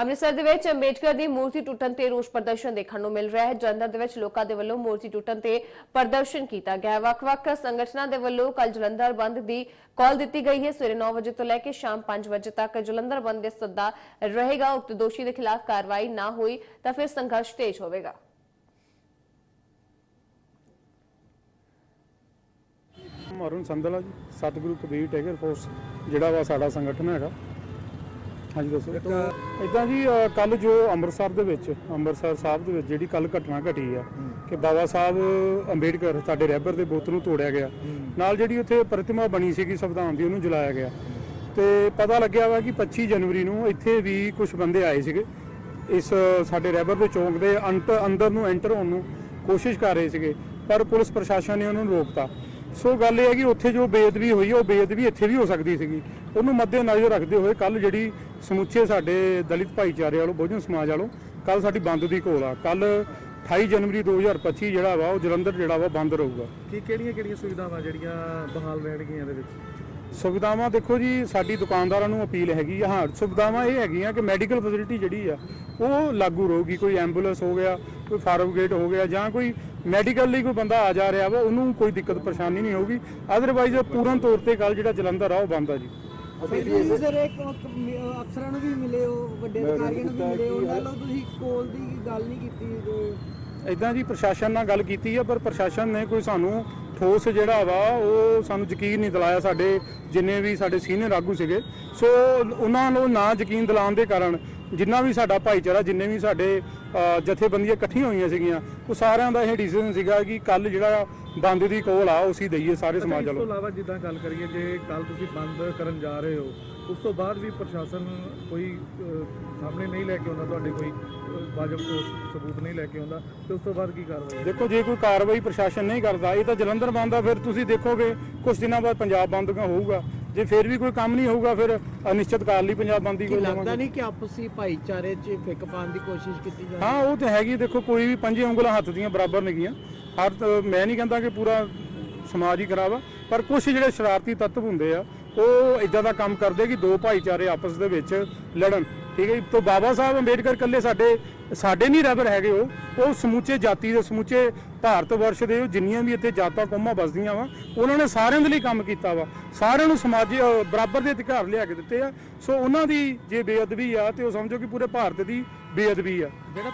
ਅੰਮ੍ਰਿਤਸਰ ਦੇ ਵਿੱਚ ਅੰਬੇਡਕਰ ਦੀ ਮੂਰਤੀ ਟੁੱਟਣ ਤੇ ਰੋਸ ਪ੍ਰਦਰਸ਼ਨ ਦੇਖਣ ਨੂੰ ਮਿਲ ਰਿਹਾ ਹੈ। ਜਲੰਧਰ ਦੇ ਵਿੱਚ ਲੋਕਾਂ ਦੇ ਵੱਲੋਂ ਮੂਰਤੀ ਟੁੱਟਣ ਤੇ ਪ੍ਰਦਰਸ਼ਨ ਕੀਤਾ ਗਿਆ ਵੱਖ-ਵੱਖ ਸੰਗਠਨਾਂ ਦੇ ਵੱਲੋਂ ਕੱਲ ਜਲੰਧਰ ਬੰਦ ਦੀ ਕਾਲ ਦਿੱਤੀ ਗਈ ਹੈ। ਸਵੇਰੇ 9 ਵਜੇ ਤੋਂ ਲੈ ਕੇ ਸ਼ਾਮ 5 ਵਜੇ ਤੱਕ ਜਲੰਧਰ ਬੰਦ ਦੇ ਸੱਦਾ ਰਹੇਗਾ। ਉਕਤ ਦੋਸ਼ੀ ਦੇ ਖਿਲਾਫ ਕਾਰਵਾਈ ਨਾ ਹੋਈ ਤਾਂ ਫਿਰ ਸੰਘਰਸ਼ ਤੇਜ਼ ਹੋਵੇਗਾ। ਮਾਰਨ ਸੰਦਲ ਜੀ, ਸਤਿਗੁਰੂ ਕਬੀਰ ਟਾਈਗਰ ਫੋਰਸ, ਜਿਹੜਾ ਵਾ ਸਾਡਾ ਸੰਗਠਨ ਹੈਗਾ। ਹਾਂਜੀ ਦੱਸੋ। ਇਦਾਂ ਜੀ ਕੱਲ ਜੋ ਅੰਮ੍ਰਿਤਸਰ ਦੇ ਵਿੱਚ ਅੰਮ੍ਰਿਤਸਰ ਸਾਹਿਬ ਦੇ ਵਿੱਚ ਜਿਹੜੀ ਕੱਲ ਘਟਨਾ ਘਟੀ ਆ ਕਿ ਬਾਬਾ ਸਾਹਿਬ ਅੰਬੇਡਕਰ ਸਾਡੇ ਰਹਿਬਰ ਦੇ ਬੁੱਤ ਨੂੰ ਤੋੜਿਆ ਗਿਆ। ਨਾਲ ਜਿਹੜੀ ਉੱਥੇ ਪ੍ਰਤਿਮਾ ਬਣੀ ਸੀਗੀ ਸੰਵਿਧਾਨ ਦੀ ਉਹਨੂੰ ਜਲਾਇਆ ਗਿਆ। ਤੇ ਪਤਾ ਲੱਗਿਆ ਵਾ ਕਿ 25 ਜਨਵਰੀ ਨੂੰ ਇੱਥੇ ਵੀ ਕੁਝ ਬੰਦੇ ਆਏ ਸੀਗੇ। ਇਸ ਸਾਡੇ ਰਹਿਬਰ ਦੇ ਚੌਂਕ ਦੇ ਅੰਤ ਅੰਦਰ ਨੂੰ ਐਂਟਰ ਹੋਣ ਨੂੰ ਕੋਸ਼ਿਸ਼ ਕਰ ਰਹੇ ਸੀਗੇ ਪਰ ਪੁਲਿਸ ਪ੍ਰਸ਼ਾਸਨ ਨੇ ਉਹਨਾਂ ਨੂੰ ਰੋਕਤਾ। ਸੋ ਗੱਲ ਇਹ ਹੈ ਕਿ ਉੱਥੇ ਜੋ ਬੇਅਦਬੀ ਹੋਈ ਉਹ ਬੇਅਦਬੀ ਇੱਥੇ ਵੀ ਹੋ ਸਕਦੀ ਸੀਗੀ। ਉਹਨੂੰ ਮੱਦੇ ਨਜ਼ਰ ਰੱਖਦੇ ਹੋਏ ਕੱਲ ਜਿਹੜੀ ਸਮੁੱਚੇ ਸਾਡੇ ਦਲਿਤ ਭਾਈਚਾਰੇ ਵਾਲੋ ਬਹੁਜਨ ਸਮਾਜ ਵਾਲੋ ਕੱਲ ਸਾਡੀ ਬੰਦ ਦੀ ਕੋਲ ਆ। ਕੱਲ 28 ਜਨਵਰੀ 2025 ਜਿਹੜਾ ਵਾ ਉਹ ਜਲੰਧਰ ਜਿਹੜਾ ਵਾ ਬੰਦ ਰਹੂਗਾ। ਕੀ ਕਿਹੜੀਆਂ ਕਿਹੜੀਆਂ ਸੁਵਿਧਾਵਾਂ ਜਿਹੜੀਆਂ ਬਹਾਲ ਰਹਿਣਗੀਆਂ ਇਹਦੇ ਵਿੱਚ? ਸੁਵਿਧਾਵਾਂ ਦੇਖੋ ਜੀ ਸਾਡੀ ਦੁਕਾਨਦਾਰਾਂ ਨੂੰ ਅਪੀਲ ਹੈਗੀ ਆ। ਹਾਂ ਸੁਵਿਧਾਵਾਂ ਇਹ ਹੈਗੀਆਂ ਕਿ ਮੈਡੀਕਲ ਫੈਸਿਲਿਟੀ ਜਿਹੜੀ ਆ ਉਹ ਲਾਗੂ ਰਹੂਗੀ। ਕੋਈ ਐਂਬੂਲੈਂਸ ਹੋ ਗਿਆ ਕੋਈ ਫਾਰਮ ਗੇਟ ਹੋ ਗਿਆ ਜਾਂ ਕੋਈ ਮੈਡੀਕਲ ਲਈ ਕੋਈ ਬੰਦਾ ਆ ਜਾ ਰਿਹਾ ਵਾ ਉਹਨੂੰ ਕੋਈ ਦਿੱਕਤ ਪਰੇਸ਼ਾਨੀ ਨਹੀਂ ਹੋਊਗੀ। ਅਦਰਵਾਈਜ਼ ਪੂਰਨ ਤੌਰ ਤੇ ਕੱਲ ਜਿਹੜਾ ਜਲੰਧਰ ਆ ਉਹ ਬੰਦ ਆ ਜੀ। ਤੁਸੀਂ ਸਰ ਇੱਕ ਅਫਸਰਾਂ ਨੂੰ ਵੀ ਮਿਲੇ ਹੋ ਵੱਡੇ ਅਧਿਕਾਰੀਆਂ ਨੂੰ ਵੀ ਮਿਲੇ ਹੋ ਉਹਨਾਂ ਨਾਲ ਤੁਸੀਂ ਕੋਲ ਦੀ ਗੱਲ ਨਹੀਂ ਕੀਤੀ ਜੋ ਇਦਾਂ ਜੀ ਪ੍ਰਸ਼ਾਸਨ ਨਾਲ ਗੱਲ ਕੀਤੀ ਹੈ ਪਰ ਪ੍ਰਸ਼ਾਸਨ ਨੇ ਕੋਈ ਸਾਨੂੰ ਠੋਸ ਜਿਹੜਾ ਵਾ ਉਹ ਸਾਨੂੰ ਯਕੀਨ ਨਹੀਂ ਦਿਲਾਇਆ ਸਾਡੇ ਜਿੰਨੇ ਵੀ ਸਾਡੇ ਸੀਨੀਅਰ ਆਗੂ ਸੀਗੇ। ਸੋ ਉਹਨਾਂ ਨੂੰ ਨਾ ਯਕੀਨ ਦਿਲਾਉਣ ਦੇ ਕਾਰਨ ਜਿੰਨਾ ਵੀ ਸਾਡਾ ਭਾਈਚਾਰਾ ਜਿੰਨੇ ਵੀ ਸਾਡੇ ਜਥੇਬੰਦੀਆਂ ਇਕੱਠੀਆਂ ਹੋਈਆਂ ਸੀਗੀਆਂ ਉਹ ਸਾਰਿਆਂ ਦਾ ਇਹ ਡਿਸੀਜਨ ਸੀਗਾ ਕਿ ਕੱਲ ਜਿਹੜਾ ਬੰਦ ਦੀ ਕੋਲ ਆ ਉਹ ਅਸੀਂ ਦਈਏ ਸਾਰੇ ਸਮਾਜ ਇਸ ਤੋਂ ਵੱਲੋਂ ਇਲਾਵਾ ਜਿੱਦਾਂ ਗੱਲ ਕਰੀਏ ਜੇ ਕੱਲ ਤੁਸੀਂ ਬੰਦ ਕਰਨ ਜਾ ਰਹੇ ਹੋ ਉਸ ਤੋਂ ਬਾਅਦ ਵੀ ਪ੍ਰਸ਼ਾਸਨ ਕੋਈ ਸਾਹਮਣੇ ਨਹੀਂ ਲੈ ਕੇ ਆਉਂਦਾ ਤੁਹਾਡੇ ਕੋਈ ਵਾਜਬ ਠੋਸ ਸਬੂਤ ਨਹੀਂ ਲੈ ਕੇ ਆਉਂਦਾ ਤੇ ਉਸ ਤੋਂ ਬਾਅਦ ਕੀ ਕਾਰਵਾਈ ਦੇਖੋ ਜੇ ਕੋਈ ਕਾਰਵਾਈ ਪ੍ਰਸ਼ਾਸਨ ਨਹੀਂ ਕਰਦਾ ਇਹ ਤਾਂ ਜਲੰਧਰ ਬੰਦ ਆ ਫਿਰ ਤੁਸੀਂ ਦੇਖੋਗੇ ਕੁਝ ਦਿਨਾਂ ਬਾਅਦ ਪੰਜਾਬ ਬੰਦ ਹੋਊਗਾ? ਜੇ ਫਿਰ ਵੀ ਕੋਈ ਕੰਮ ਨਹੀਂ ਹੋਊਗਾ ਫਿਰ ਅਨਿਸ਼ਚਿਤ ਕਾਲ ਲਈ ਪੰਜਾਬ ਬੰਦ ਕੀ ਕੋਈ ਲੱਗਦਾ ਨਹੀਂ ਕਿ ਆਪਸੀ ਭਾਈਚਾਰੇ 'ਚ ਫਿੱਕ ਪਾਉਣ ਦੀ ਕੋਸ਼ਿਸ਼ ਕੀਤੀ ਜਾ ਹਾਂ ਉਹ ਤੇ ਹੈਗੀ ਦੇਖੋ ਕੋਈ ਵੀ ਪੰਜੇ ਉਂਗਲਾਂ ਹੱਥ ਦੀਆਂ ਬਰਾਬਰ ਨੇਗੀਆਂ ਹਰ ਤ- ਮੈਂ ਨਹੀਂ ਕਹਿੰਦਾ ਕਿ ਪੂਰਾ ਸਮਾਜ ਹੀ ਖਰਾਬ ਆ ਪਰ ਕੁਝ ਜਿਹੜੇ ਸ਼ਰਾਰਤੀ ਤੱਤਵ ਹੁੰਦੇ ਆ ਉਹ ਇਦਾਂ ਦਾ ਕੰਮ ਕਰਦੇ ਕਿ ਦੋ ਭਾਈਚਾਰੇ ਆਪਸ ਦੇ ਵਿੱਚ ਲੜਨ। ਠੀਕ ਹੈ ਜੀ? ਤੋਂ ਬਾਬਾ ਸਾਹਿਬ ਅੰਬੇਡਕਰ ਇਕੱਲੇ ਸਾਡੇ ਸਾਡੇ ਨਹੀਂ ਰਹਿਬਰ ਹੈਗੇ ਉਹ। ਉਹ ਸਮੁੱਚੇ ਜਾਤੀ ਦੇ, ਸਮੁੱਚੇ ਭਾਰਤ ਵਰਸ਼ ਦੇ ਜਿੰਨੀਆਂ ਵੀ ਇੱਥੇ ਜਾਤਾਂ ਕੌਮਾਂ ਵਸਦੀਆਂ ਵਾ, ਉਹਨਾਂ ਨੇ ਸਾਰਿਆਂ ਦੇ ਲਈ ਕੰਮ ਕੀਤਾ ਵਾ। ਸਾਰਿਆਂ ਨੂੰ ਸਮਾਜੀ ਬਰਾਬਰ ਦੇ ਅਧਿਕਾਰ ਲਿਆ ਕੇ ਦਿੱਤੇ ਆ। ਸੋ ਉਹਨਾਂ ਦੀ ਜੇ ਬੇਅਦਬੀ ਆ, ਤੇ ਉਹ ਸਮਝੋ ਕਿ ਪੂਰੇ ਭਾਰਤ ਦੀ ਬੇਅਦਬੀ ਆ। ਜਿਹੜਾ